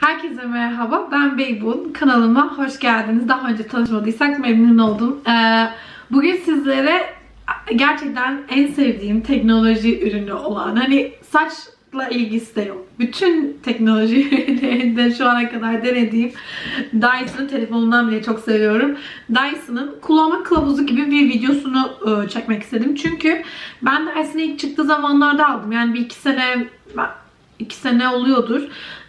Herkese merhaba, ben Beybun. Kanalıma hoş geldiniz. Daha önce tanışmadıysak memnun oldum. Ee, bugün sizlere gerçekten en sevdiğim teknoloji ürünü olan, hani saçla ilgisi de yok. Bütün teknoloji ürünlerinde şu ana kadar denediğim Dyson'ın telefonundan bile çok seviyorum. Dyson'ın kullanma kılavuzu gibi bir videosunu e, çekmek istedim. Çünkü ben Dyson'ı ilk çıktığı zamanlarda aldım. Yani bir iki sene 2 sene oluyordur.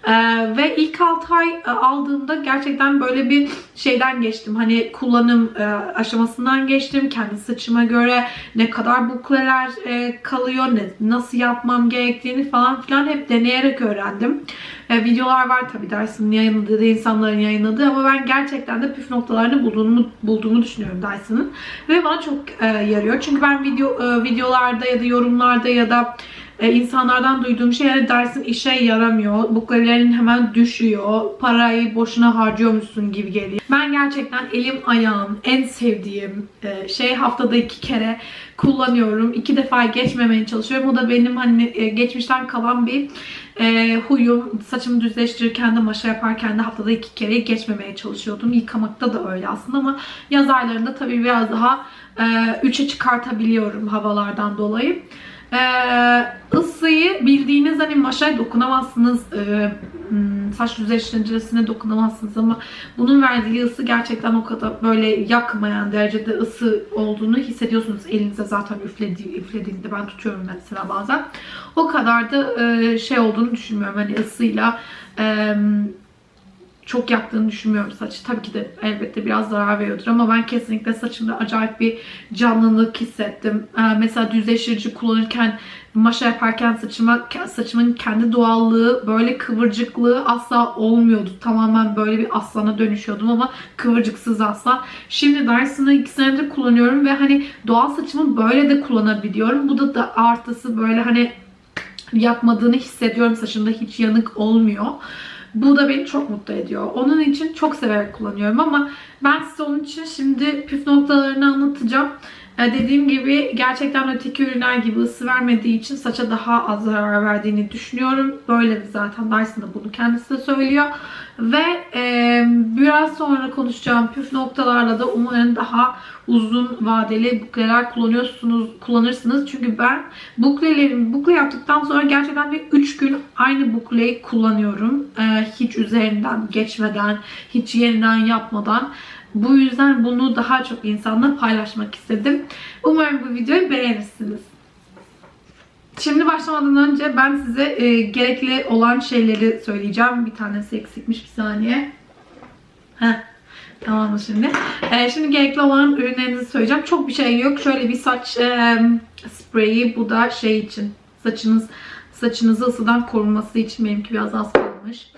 Ee, ve ilk 6 ay e, aldığımda gerçekten böyle bir şeyden geçtim. Hani kullanım e, aşamasından geçtim. Kendi saçıma göre ne kadar bukleler e, kalıyor, ne, nasıl yapmam gerektiğini falan filan hep deneyerek öğrendim. E, videolar var tabii Dyson'ın yayınladığı, insanların yayınladığı ama ben gerçekten de püf noktalarını bulduğumu, bulduğumu düşünüyorum Dyson'ın. Ve bana çok e, yarıyor. Çünkü ben video e, videolarda ya da yorumlarda ya da e, insanlardan duyduğum şey yani dersin işe yaramıyor. Buklelerin hemen düşüyor. Parayı boşuna harcıyormuşsun gibi geliyor. Ben gerçekten elim ayağım en sevdiğim e, şey haftada iki kere kullanıyorum. İki defa geçmemeye çalışıyorum. O da benim hani e, geçmişten kalan bir e, huyum. Saçımı düzleştirirken de maşa yaparken de haftada iki kere geçmemeye çalışıyordum. Yıkamakta da öyle aslında ama yaz aylarında tabii biraz daha e, üçe çıkartabiliyorum havalardan dolayı. Ee, ısıyı bildiğiniz hani maşaya dokunamazsınız. Ee, saç düzleştiricisine dokunamazsınız ama bunun verdiği ısı gerçekten o kadar böyle yakmayan derecede ısı olduğunu hissediyorsunuz elinize zaten üflediği, üflediğinde ben tutuyorum mesela bazen. O kadar da e, şey olduğunu düşünmüyorum hani ısıyla e, çok yaktığını düşünmüyorum saçı. Tabii ki de elbette biraz zarar veriyordur ama ben kesinlikle saçımda acayip bir canlılık hissettim. Ee, mesela düzleştirici kullanırken, maşa yaparken saçıma saçımın kendi doğallığı, böyle kıvırcıklığı asla olmuyordu. Tamamen böyle bir aslana dönüşüyordum ama kıvırcıksız asla. Şimdi Dyson'ı 2 senedir kullanıyorum ve hani doğal saçımı böyle de kullanabiliyorum. Bu da, da artısı böyle hani yakmadığını hissediyorum. Saçımda hiç yanık olmuyor. Bu da beni çok mutlu ediyor. Onun için çok severek kullanıyorum ama ben size onun için şimdi püf noktalarını anlatacağım. Dediğim gibi gerçekten öteki ürünler gibi ısı vermediği için saça daha az zarar verdiğini düşünüyorum. Böyle zaten Dyson da bunu kendisi de söylüyor. Ve e, biraz sonra konuşacağım püf noktalarla da umarım daha uzun vadeli bukleler kullanıyorsunuz, kullanırsınız. Çünkü ben buklelerimi bukle yaptıktan sonra gerçekten bir 3 gün aynı bukleyi kullanıyorum. E, hiç üzerinden geçmeden, hiç yeniden yapmadan. Bu yüzden bunu daha çok insanla paylaşmak istedim. Umarım bu videoyu beğenirsiniz. Şimdi başlamadan önce ben size e, gerekli olan şeyleri söyleyeceğim. Bir tanesi eksikmiş bir saniye. Tamam şimdi. E, şimdi gerekli olan ürünlerinizi söyleyeceğim. Çok bir şey yok. Şöyle bir saç e, spreyi. Bu da şey için. Saçınız saçınızı ısıdan korunması için benimki biraz az kalmış.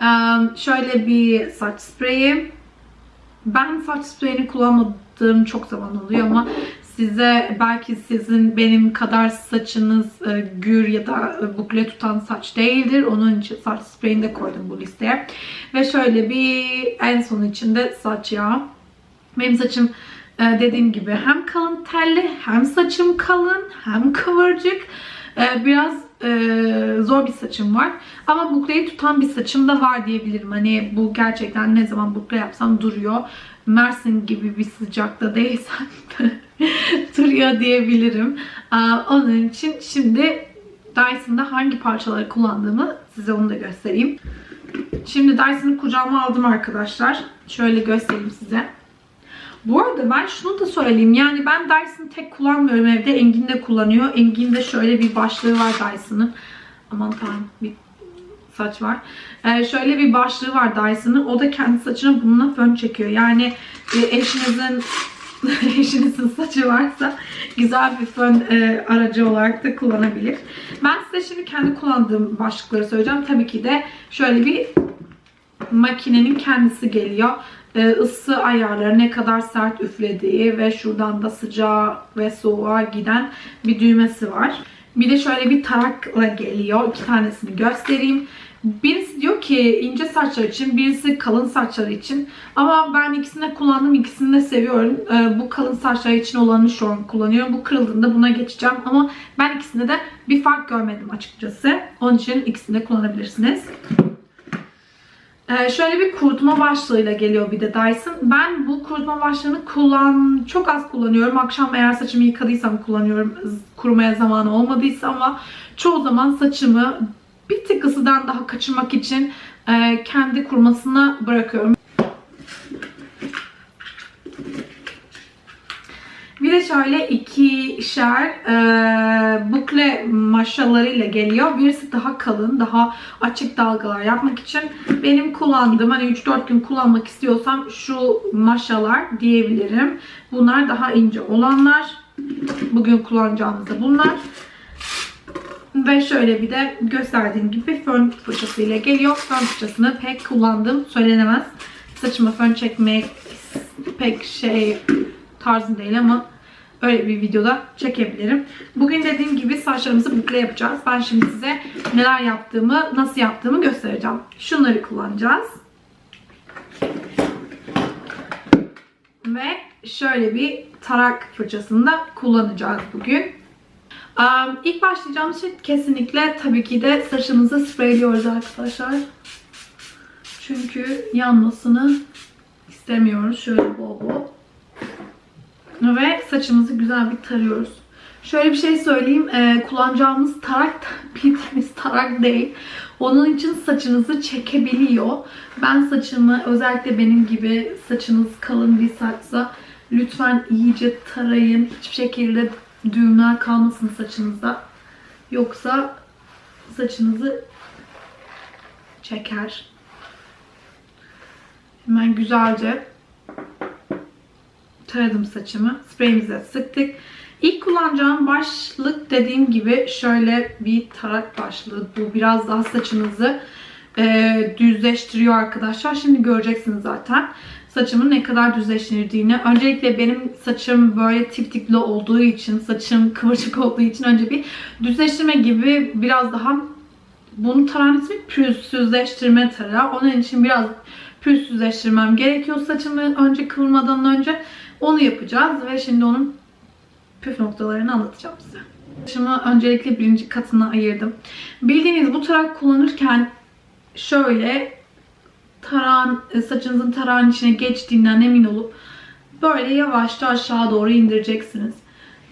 E, şöyle bir saç spreyi. Ben saç spreyini kullanmadığım çok zaman oluyor ama size belki sizin benim kadar saçınız e, gür ya da e, bukle tutan saç değildir. Onun için saç spreyini de koydum bu listeye. Ve şöyle bir en son içinde saç yağı. Benim saçım e, dediğim gibi hem kalın telli hem saçım kalın hem kıvırcık. Biraz e, zor bir saçım var. Ama bukleyi tutan bir saçım da var diyebilirim. Hani bu gerçekten ne zaman bukle yapsam duruyor. Mersin gibi bir sıcakta değilsem duruyor diyebilirim. Onun için şimdi Dyson'da hangi parçaları kullandığımı size onu da göstereyim. Şimdi Dyson'ı kucağıma aldım arkadaşlar. Şöyle göstereyim size. Bu arada ben şunu da söyleyeyim. Yani ben Dyson'ı tek kullanmıyorum evde. Engin de kullanıyor. Engin'de şöyle bir başlığı var Dyson'ın. Aman tanrım bir saç var. Ee, şöyle bir başlığı var Dyson'ın. O da kendi saçına bununla fön çekiyor. Yani e, eşinizin eşinizin saçı varsa güzel bir fön e, aracı olarak da kullanabilir. Ben size şimdi kendi kullandığım başlıkları söyleyeceğim. Tabii ki de şöyle bir makinenin kendisi geliyor. E, ısı ayarları ne kadar sert üflediği ve şuradan da sıcağa ve soğuğa giden bir düğmesi var. Bir de şöyle bir tarakla geliyor. İki tanesini göstereyim. Birisi diyor ki ince saçlar için, birisi kalın saçlar için. Ama ben ikisini kullandım, ikisini de seviyorum. Ee, bu kalın saçlar için olanı şu an kullanıyorum. Bu kırıldığında buna geçeceğim. Ama ben ikisinde de bir fark görmedim açıkçası. Onun için ikisini de kullanabilirsiniz. Ee, şöyle bir kurutma başlığıyla geliyor bir de Dyson. Ben bu kurutma başlığını kullan çok az kullanıyorum. Akşam eğer saçımı yıkadıysam kullanıyorum. Kurumaya zamanı olmadıysa ama çoğu zaman saçımı bir tık ısıdan daha kaçırmak için e, kendi kurumasına bırakıyorum. Bir de şöyle ikişer e, bukle maşalarıyla geliyor. Birisi daha kalın, daha açık dalgalar yapmak için. Benim kullandığım, hani 3-4 gün kullanmak istiyorsam şu maşalar diyebilirim. Bunlar daha ince olanlar. Bugün kullanacağımız da bunlar. Ve şöyle bir de gösterdiğim gibi fön fırçasıyla geliyor. Fön fırçasını pek kullandım söylenemez. Saçıma fön çekmek pek şey tarzım değil ama öyle bir videoda çekebilirim. Bugün dediğim gibi saçlarımızı bukle yapacağız. Ben şimdi size neler yaptığımı, nasıl yaptığımı göstereceğim. Şunları kullanacağız. Ve şöyle bir tarak fırçasını da kullanacağız bugün. İlk başlayacağımız şey kesinlikle tabii ki de saçımızı spreyliyoruz arkadaşlar. Çünkü yanmasını istemiyoruz. Şöyle bol bol. Ve saçımızı güzel bir tarıyoruz. Şöyle bir şey söyleyeyim. Ee, kullanacağımız tarak bildiğimiz tarak değil. Onun için saçınızı çekebiliyor. Ben saçımı özellikle benim gibi saçınız kalın bir saçsa lütfen iyice tarayın. Hiçbir şekilde düğümler kalmasın saçınızda. Yoksa saçınızı çeker. Hemen güzelce taradım saçımı. Spreyimize sıktık. İlk kullanacağım başlık dediğim gibi şöyle bir tarak başlığı. Bu biraz daha saçınızı e, düzleştiriyor arkadaşlar. Şimdi göreceksiniz zaten saçımın ne kadar düzleştirdiğini. Öncelikle benim saçım böyle tip tipli olduğu için, saçım kıvırcık olduğu için önce bir düzleştirme gibi biraz daha bunu taran ismi pürüzsüzleştirme tarağı. Onun için biraz pürüzsüzleştirmem gerekiyor saçımı önce kıvırmadan önce. Onu yapacağız ve şimdi onun püf noktalarını anlatacağım size. Saçımı öncelikle birinci katına ayırdım. Bildiğiniz bu tarak kullanırken şöyle taran saçınızın tarağın içine geçtiğinden emin olup böyle yavaşça aşağı doğru indireceksiniz.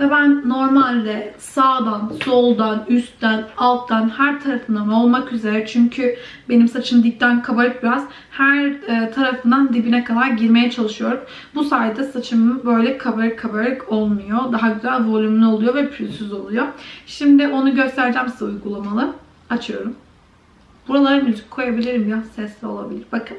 Ve ben normalde sağdan, soldan, üstten, alttan, her tarafından olmak üzere çünkü benim saçım dipten kabarık biraz her e, tarafından dibine kadar girmeye çalışıyorum. Bu sayede saçım böyle kabarık kabarık olmuyor. Daha güzel volümlü oluyor ve pürüzsüz oluyor. Şimdi onu göstereceğim size uygulamalı. Açıyorum. Buralara müzik koyabilirim ya. Sesli olabilir. Bakın.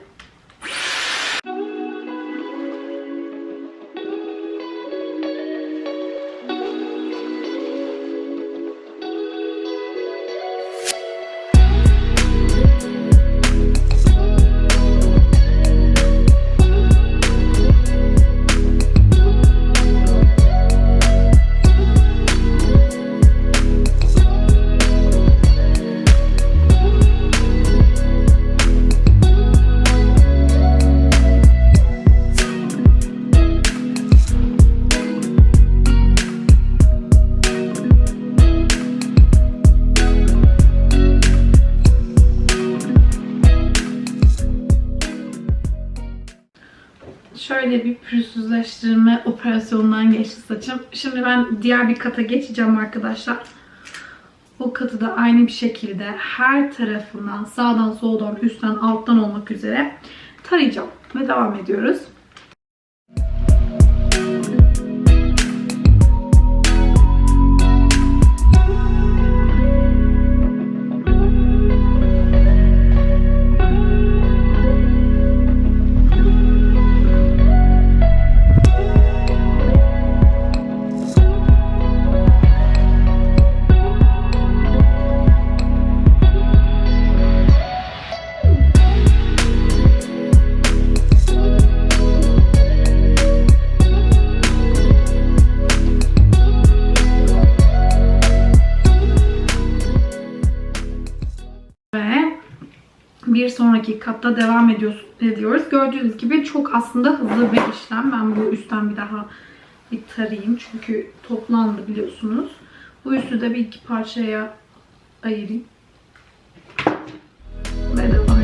Operasyonundan geçti saçım. Şimdi ben diğer bir kata geçeceğim arkadaşlar. O katı da aynı bir şekilde her tarafından sağdan soldan üstten alttan olmak üzere tarayacağım. Ve devam ediyoruz. Katta devam ediyoruz, ediyoruz. Gördüğünüz gibi çok aslında hızlı bir işlem. Ben bu üstten bir daha bir tarayayım. Çünkü toplandı biliyorsunuz. Bu üstü de bir iki parçaya ayırayım. Ve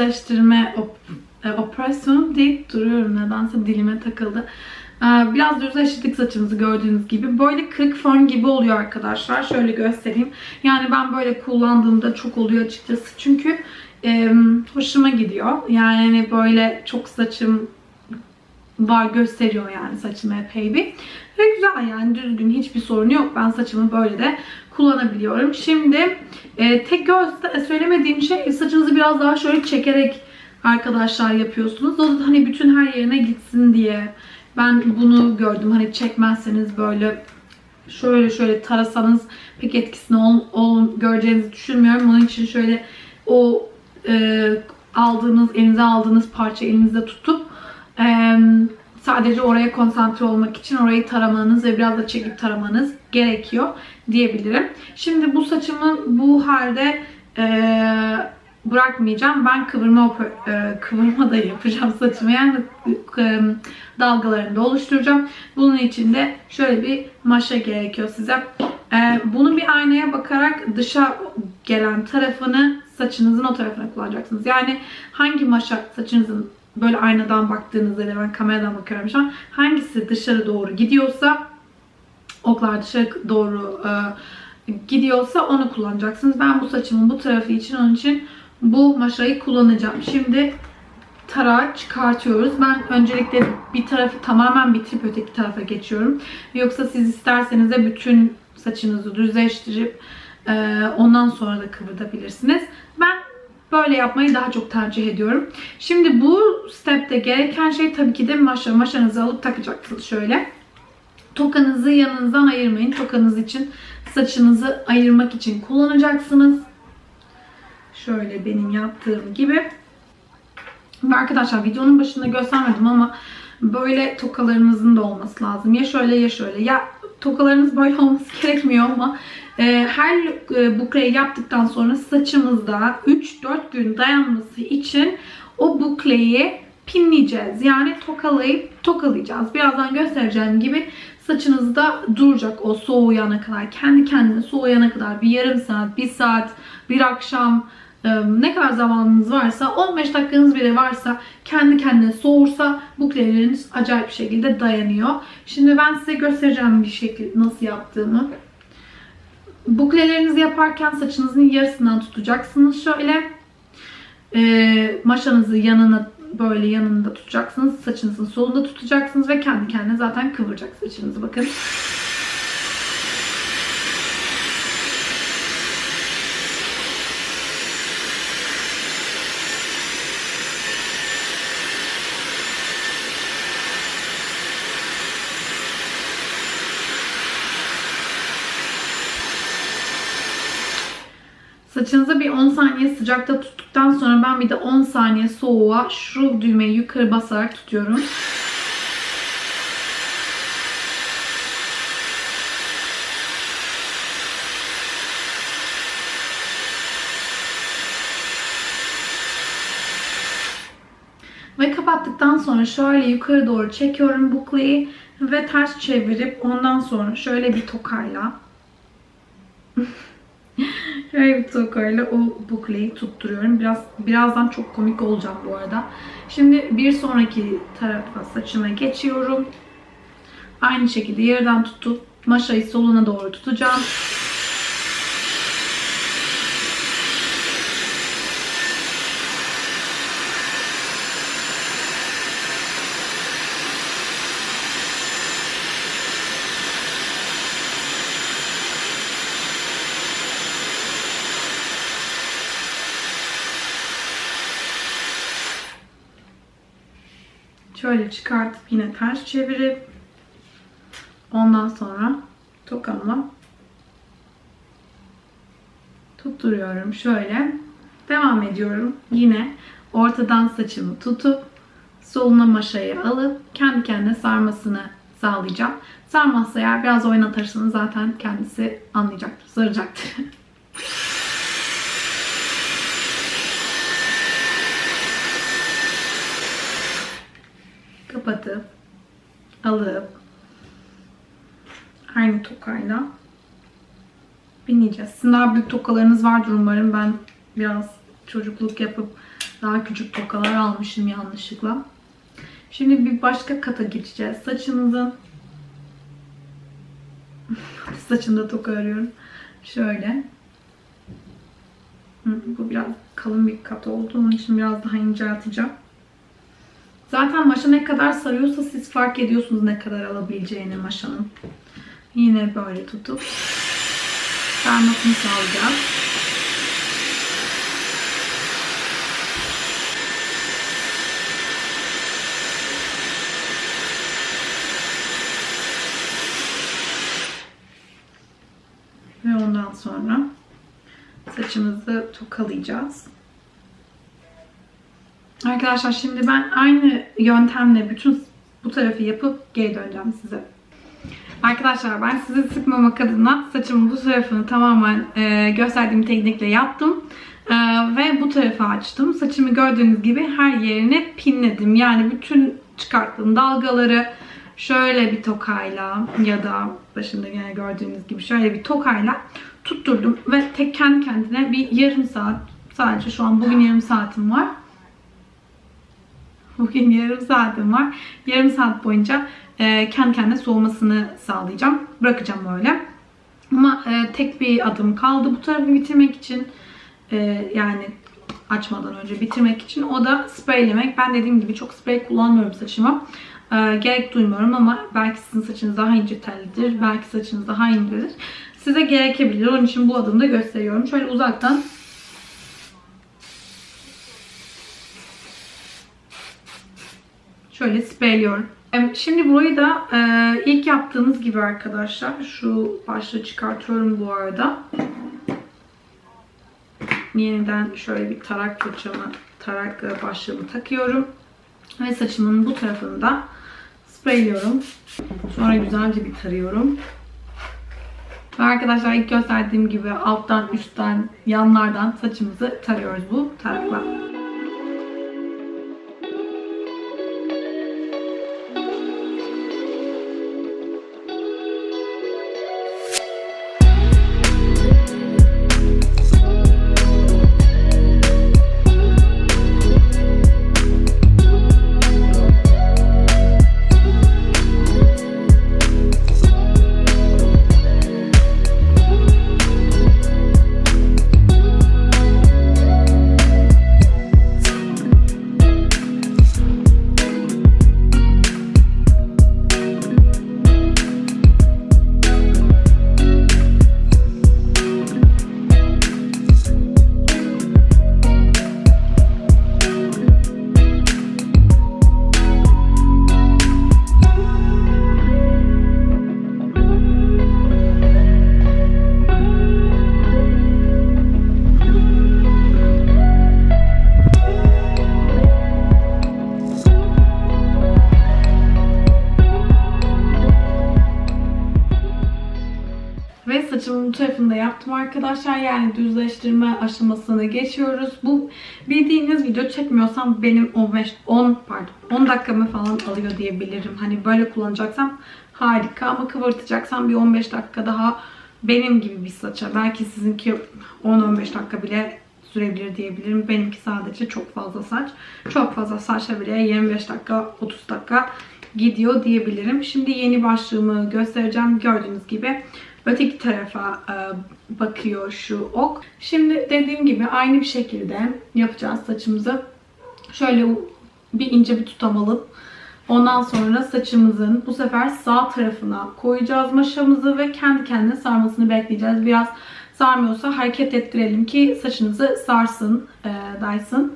ve pürüzsüzleştirme op- e, operasyonu deyip duruyorum nedense dilime takıldı. Ee, Biraz düzleştirdik saçımızı gördüğünüz gibi. Böyle kırık fön gibi oluyor arkadaşlar. Şöyle göstereyim. Yani ben böyle kullandığımda çok oluyor açıkçası. Çünkü e, hoşuma gidiyor. Yani böyle çok saçım var gösteriyor yani saçım epey bir. Ve güzel yani düzgün hiçbir sorun yok. Ben saçımı böyle de kullanabiliyorum. Şimdi e, tek göz söylemediğim şey saçınızı biraz daha şöyle çekerek arkadaşlar yapıyorsunuz. O da hani bütün her yerine gitsin diye. Ben bunu gördüm. Hani çekmezseniz böyle şöyle şöyle tarasanız pek etkisini ol, ol- göreceğinizi düşünmüyorum. Onun için şöyle o e, aldığınız, elinize aldığınız parça elinizde tutup e, sadece oraya konsantre olmak için orayı taramanız ve biraz da çekip taramanız gerekiyor diyebilirim. Şimdi bu saçımı bu halde e, bırakmayacağım. Ben kıvırma e, kıvırma da yapacağım saçımı. Yani e, dalgalarını da oluşturacağım. Bunun için de şöyle bir maşa gerekiyor size. E, bunu bir aynaya bakarak dışa gelen tarafını saçınızın o tarafına kullanacaksınız. Yani hangi maşa saçınızın böyle aynadan baktığınızda da ben kameradan bakıyorum şu an. Hangisi dışarı doğru gidiyorsa oklar dışarı doğru e, gidiyorsa onu kullanacaksınız. Ben bu saçımın bu tarafı için onun için bu maşayı kullanacağım. Şimdi tarağı çıkartıyoruz. Ben öncelikle bir tarafı tamamen bitirip öteki tarafa geçiyorum. Yoksa siz isterseniz de bütün saçınızı düzleştirip e, ondan sonra da kıvırtabilirsiniz. Ben böyle yapmayı daha çok tercih ediyorum. Şimdi bu stepte gereken şey tabii ki de maşa. Maşanızı alıp takacaksınız şöyle. Tokanızı yanınızdan ayırmayın. Tokanız için saçınızı ayırmak için kullanacaksınız. Şöyle benim yaptığım gibi. Ve arkadaşlar videonun başında göstermedim ama böyle tokalarınızın da olması lazım. Ya şöyle ya şöyle. Ya tokalarınız böyle olması gerekmiyor ama e, her e, bukleyi yaptıktan sonra saçımızda 3-4 gün dayanması için o bukleyi pinleyeceğiz. Yani tokalayıp tokalayacağız. Birazdan göstereceğim gibi saçınızda duracak o soğuyana kadar. Kendi kendine soğuyana kadar bir yarım saat, bir saat, bir akşam e, ne kadar zamanınız varsa 15 dakikanız bile varsa kendi kendine soğursa bukleleriniz acayip bir şekilde dayanıyor. Şimdi ben size göstereceğim bir şekilde nasıl yaptığımı. Buklelerinizi yaparken saçınızın yarısından tutacaksınız şöyle. E, maşanızı yanına böyle yanında tutacaksınız. Saçınızın solunda tutacaksınız ve kendi kendine zaten kıvıracak saçınızı bakın. Saçınızı bir 10 saniye sıcakta tuttuktan sonra ben bir de 10 saniye soğuğa şu düğmeyi yukarı basarak tutuyorum. Ve kapattıktan sonra şöyle yukarı doğru çekiyorum bukleyi ve ters çevirip ondan sonra şöyle bir tokayla Şöyle bir tokayla o bukleyi tutturuyorum. Biraz birazdan çok komik olacağım bu arada. Şimdi bir sonraki tarafa saçıma geçiyorum. Aynı şekilde yerden tutup maşayı soluna doğru tutacağım. Şöyle çıkartıp yine ters çevirip ondan sonra tokamla tutturuyorum şöyle. Devam ediyorum. Yine ortadan saçımı tutup soluna maşayı alıp kendi kendine sarmasını sağlayacağım. Sarmazsa eğer biraz oynatırsanız zaten kendisi anlayacaktır, saracaktır. kapatıp alıp aynı tokayla bineceğiz. Sizin daha büyük tokalarınız vardır umarım. Ben biraz çocukluk yapıp daha küçük tokalar almışım yanlışlıkla. Şimdi bir başka kata geçeceğiz. Saçımızın saçında toka arıyorum. Şöyle. Bu biraz kalın bir kat oldu. Onun için biraz daha incelteceğim. Zaten maşa ne kadar sarıyorsa siz fark ediyorsunuz ne kadar alabileceğini maşanın. Yine böyle tutup sarmasını sağlayacağız. Ve ondan sonra saçımızı tokalayacağız. Arkadaşlar şimdi ben aynı yöntemle bütün bu tarafı yapıp geri döneceğim size. Arkadaşlar ben sizi sıkmamak adına saçımın bu tarafını tamamen e, gösterdiğim teknikle yaptım. E, ve bu tarafı açtım. Saçımı gördüğünüz gibi her yerine pinledim. Yani bütün çıkarttığım dalgaları şöyle bir tokayla ya da başında yine gördüğünüz gibi şöyle bir tokayla tutturdum. Ve tek kendi kendine bir yarım saat sadece şu an bugün yarım saatim var. Bugün yarım saatim var. Yarım saat boyunca e, kendi kendine soğumasını sağlayacağım. Bırakacağım böyle. Ama e, tek bir adım kaldı bu tarafı bitirmek için. E, yani açmadan önce bitirmek için. O da spreylemek. Ben dediğim gibi çok sprey kullanmıyorum saçıma. E, gerek duymuyorum ama belki sizin saçınız daha ince tellidir. Belki saçınız daha incedir. Size gerekebilir. Onun için bu adımı da gösteriyorum. Şöyle uzaktan Şöyle spreyliyorum. Şimdi burayı da e, ilk yaptığımız gibi arkadaşlar. Şu başlığı çıkartıyorum bu arada. Yeniden şöyle bir tarak fırçamı, tarak e, başlığımı takıyorum. Ve saçımın bu tarafını da spreyliyorum. Sonra güzelce bir tarıyorum. Ve arkadaşlar ilk gösterdiğim gibi alttan, üstten, yanlardan saçımızı tarıyoruz bu tarakla. Bu tarafını da yaptım arkadaşlar. Yani düzleştirme aşamasına geçiyoruz. Bu bildiğiniz video çekmiyorsam benim 15 10 pardon 10 dakikamı falan alıyor diyebilirim. Hani böyle kullanacaksam harika ama kıvırtacaksam bir 15 dakika daha benim gibi bir saça. Belki sizinki 10-15 dakika bile sürebilir diyebilirim. Benimki sadece çok fazla saç. Çok fazla saçla bile 25 dakika 30 dakika gidiyor diyebilirim. Şimdi yeni başlığımı göstereceğim. Gördüğünüz gibi öteki tarafa e, bakıyor şu ok. Şimdi dediğim gibi aynı bir şekilde yapacağız saçımızı. Şöyle bir ince bir tutam alıp ondan sonra saçımızın bu sefer sağ tarafına koyacağız maşamızı ve kendi kendine sarmasını bekleyeceğiz. Biraz sarmıyorsa hareket ettirelim ki saçınızı sarsın e, Dyson.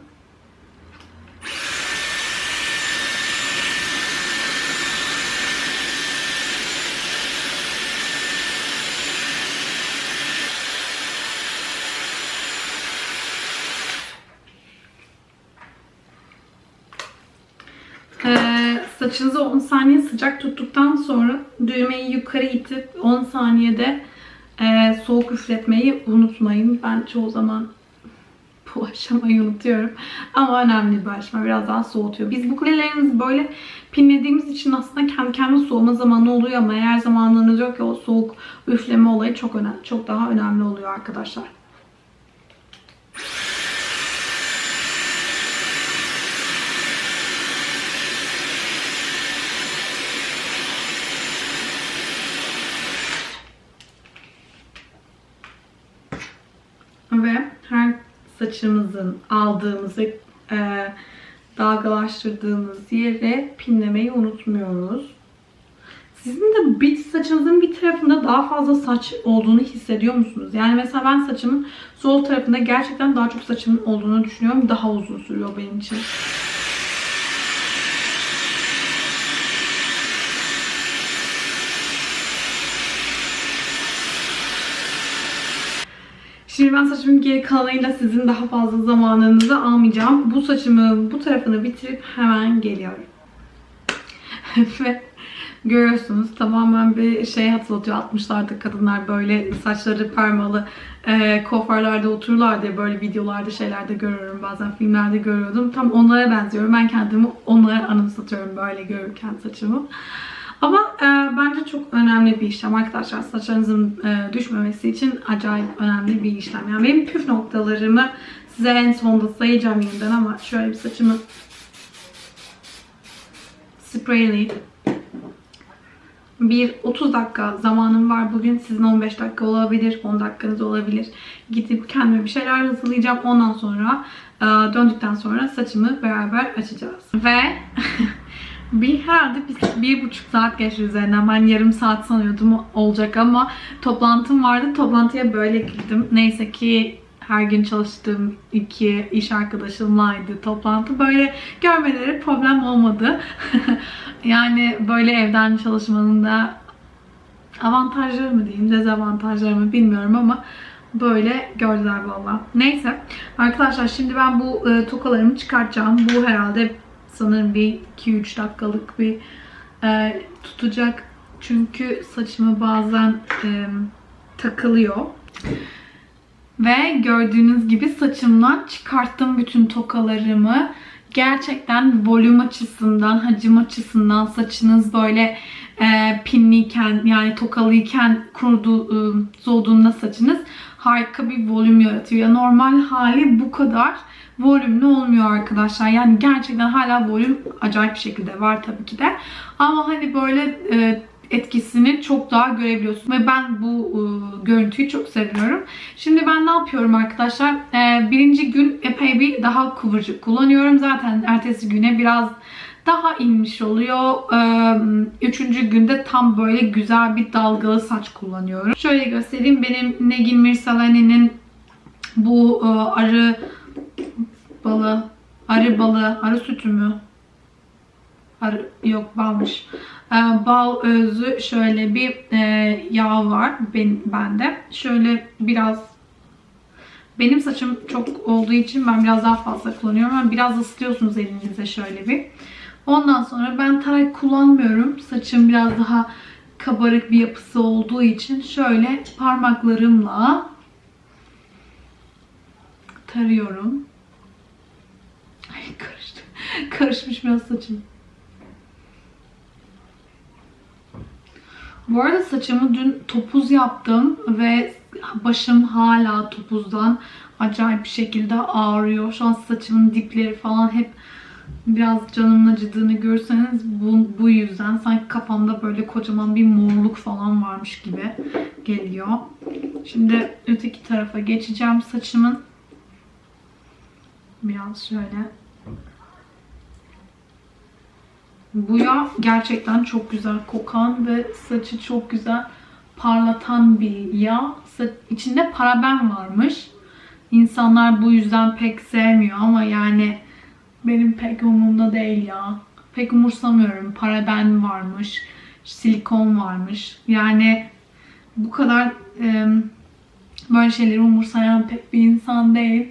Ee, saçınızı 10 saniye sıcak tuttuktan sonra düğmeyi yukarı itip 10 saniyede e, soğuk üfletmeyi unutmayın. Ben çoğu zaman bu aşamayı unutuyorum. Ama önemli bir aşama. Biraz daha soğutuyor. Biz bu kulelerimizi böyle pinlediğimiz için aslında kendi kendine soğuma zamanı oluyor ama eğer zamanlarınız yok ya o soğuk üfleme olayı çok önemli, çok daha önemli oluyor arkadaşlar. Saçımızın aldığımızı e, dalgalaştırdığımız yere pinlemeyi unutmuyoruz. Sizin de bir saçınızın bir tarafında daha fazla saç olduğunu hissediyor musunuz? Yani mesela ben saçımın sol tarafında gerçekten daha çok saçımın olduğunu düşünüyorum. Daha uzun sürüyor benim için. Şimdi ben saçımın geri kalanıyla sizin daha fazla zamanınızı almayacağım. Bu saçımı bu tarafını bitirip hemen geliyorum. Ve görüyorsunuz tamamen bir şey hatırlatıyor. 60'larda kadınlar böyle saçları permalı e, kuaförlerde otururlar diye böyle videolarda şeylerde görüyorum. Bazen filmlerde görüyordum. Tam onlara benziyorum. Ben kendimi onlara anımsatıyorum böyle görürken saçımı. Ama e, bence çok önemli bir işlem arkadaşlar. Saçlarınızın e, düşmemesi için acayip önemli bir işlem. Yani benim püf noktalarımı size en sonda sayacağım yeniden ama şöyle bir saçımı spreyleyip bir 30 dakika zamanım var bugün. Sizin 15 dakika olabilir, 10 dakikanız olabilir. Gidip kendime bir şeyler hazırlayacağım. Ondan sonra e, döndükten sonra saçımı beraber açacağız. Ve bir herhalde bir, bir buçuk saat geçti üzerinden. Ben yarım saat sanıyordum olacak ama toplantım vardı. Toplantıya böyle gittim. Neyse ki her gün çalıştığım iki iş arkadaşımlaydı toplantı. Böyle görmeleri problem olmadı. yani böyle evden çalışmanın da avantajları mı diyeyim, dezavantajları mı bilmiyorum ama böyle gördüler valla. Neyse arkadaşlar şimdi ben bu e, tokalarımı çıkartacağım. Bu herhalde sanırım bir 2-3 dakikalık bir e, tutacak. Çünkü saçımı bazen e, takılıyor. Ve gördüğünüz gibi saçımdan çıkarttım bütün tokalarımı. Gerçekten volüm açısından, hacim açısından saçınız böyle e, pinliyken yani tokalıyken kurudu, e, saçınız harika bir volüm yaratıyor. Ya normal hali bu kadar volümlü olmuyor arkadaşlar. Yani gerçekten hala volüm acayip bir şekilde var tabii ki de. Ama hani böyle e, etkisini çok daha görebiliyorsun. Ve ben bu e, görüntüyü çok seviyorum. Şimdi ben ne yapıyorum arkadaşlar? E, birinci gün epey bir daha kıvırcık kullanıyorum. Zaten ertesi güne biraz daha inmiş oluyor. E, üçüncü günde tam böyle güzel bir dalgalı saç kullanıyorum. Şöyle göstereyim. Benim Negin Mirsalani'nin bu e, arı balı, arı balı, arı sütü mü? Arı, yok balmış. Ee, bal özü şöyle bir e, yağ var ben, bende. Şöyle biraz benim saçım çok olduğu için ben biraz daha fazla kullanıyorum. Yani biraz ısıtıyorsunuz elinize şöyle bir. Ondan sonra ben tarak kullanmıyorum. Saçım biraz daha kabarık bir yapısı olduğu için şöyle parmaklarımla tarıyorum. Ay karıştı. Karışmış biraz saçım. Bu arada saçımı dün topuz yaptım ve başım hala topuzdan acayip bir şekilde ağrıyor. Şu an saçımın dipleri falan hep biraz canımın acıdığını görseniz bu, bu yüzden sanki kafamda böyle kocaman bir morluk falan varmış gibi geliyor. Şimdi öteki tarafa geçeceğim saçımın. Biraz şöyle Bu yağ gerçekten çok güzel kokan ve saçı çok güzel parlatan bir yağ. İçinde paraben varmış. İnsanlar bu yüzden pek sevmiyor ama yani benim pek umurumda değil ya. Pek umursamıyorum. Paraben varmış. Silikon varmış. Yani bu kadar e, böyle şeyleri umursayan pek bir insan değil.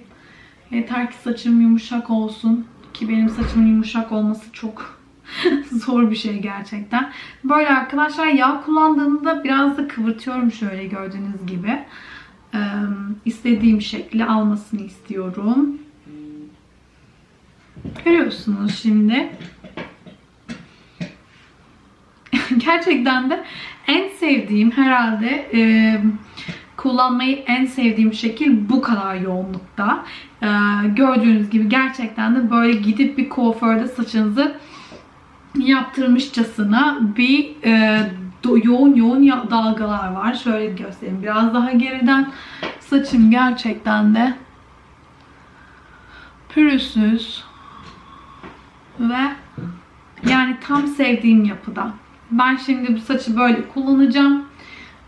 Yeter ki saçım yumuşak olsun. Ki benim saçımın yumuşak olması çok Zor bir şey gerçekten. Böyle arkadaşlar yağ kullandığımda biraz da kıvırtıyorum şöyle gördüğünüz gibi. Ee, istediğim şekli almasını istiyorum. Görüyorsunuz şimdi. gerçekten de en sevdiğim herhalde e, kullanmayı en sevdiğim şekil bu kadar yoğunlukta. Ee, gördüğünüz gibi gerçekten de böyle gidip bir kuaförde saçınızı yaptırmışçasına bir e, yoğun yoğun dalgalar var. Şöyle göstereyim. Biraz daha geriden saçım gerçekten de pürüzsüz ve yani tam sevdiğim yapıda. Ben şimdi bu saçı böyle kullanacağım.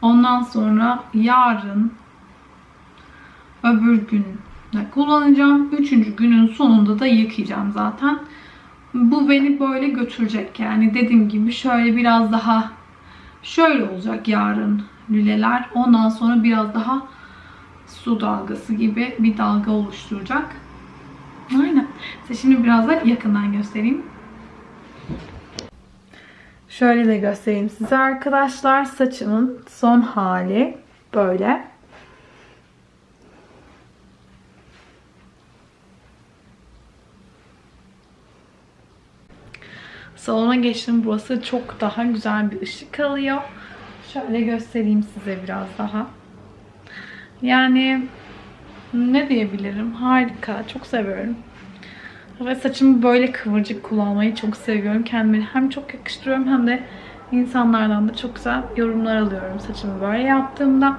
Ondan sonra yarın öbür gün kullanacağım. Üçüncü günün sonunda da yıkayacağım zaten. Bu beni böyle götürecek. Yani dediğim gibi şöyle biraz daha şöyle olacak yarın lüleler. Ondan sonra biraz daha su dalgası gibi bir dalga oluşturacak. Aynen. Size şimdi biraz da yakından göstereyim. Şöyle de göstereyim size arkadaşlar. Saçımın son hali böyle. Salona geçtim. Burası çok daha güzel bir ışık alıyor. Şöyle göstereyim size biraz daha. Yani ne diyebilirim? Harika. Çok seviyorum. Ve saçımı böyle kıvırcık kullanmayı çok seviyorum. Kendime hem çok yakıştırıyorum hem de insanlardan da çok güzel yorumlar alıyorum saçımı böyle yaptığımda.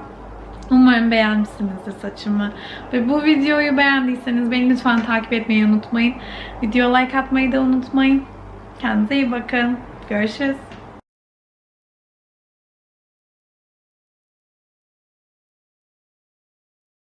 Umarım beğenmişsinizdir saçımı. Ve bu videoyu beğendiyseniz beni lütfen takip etmeyi unutmayın. Video like atmayı da unutmayın. Kendinize iyi bakın. Görüşürüz.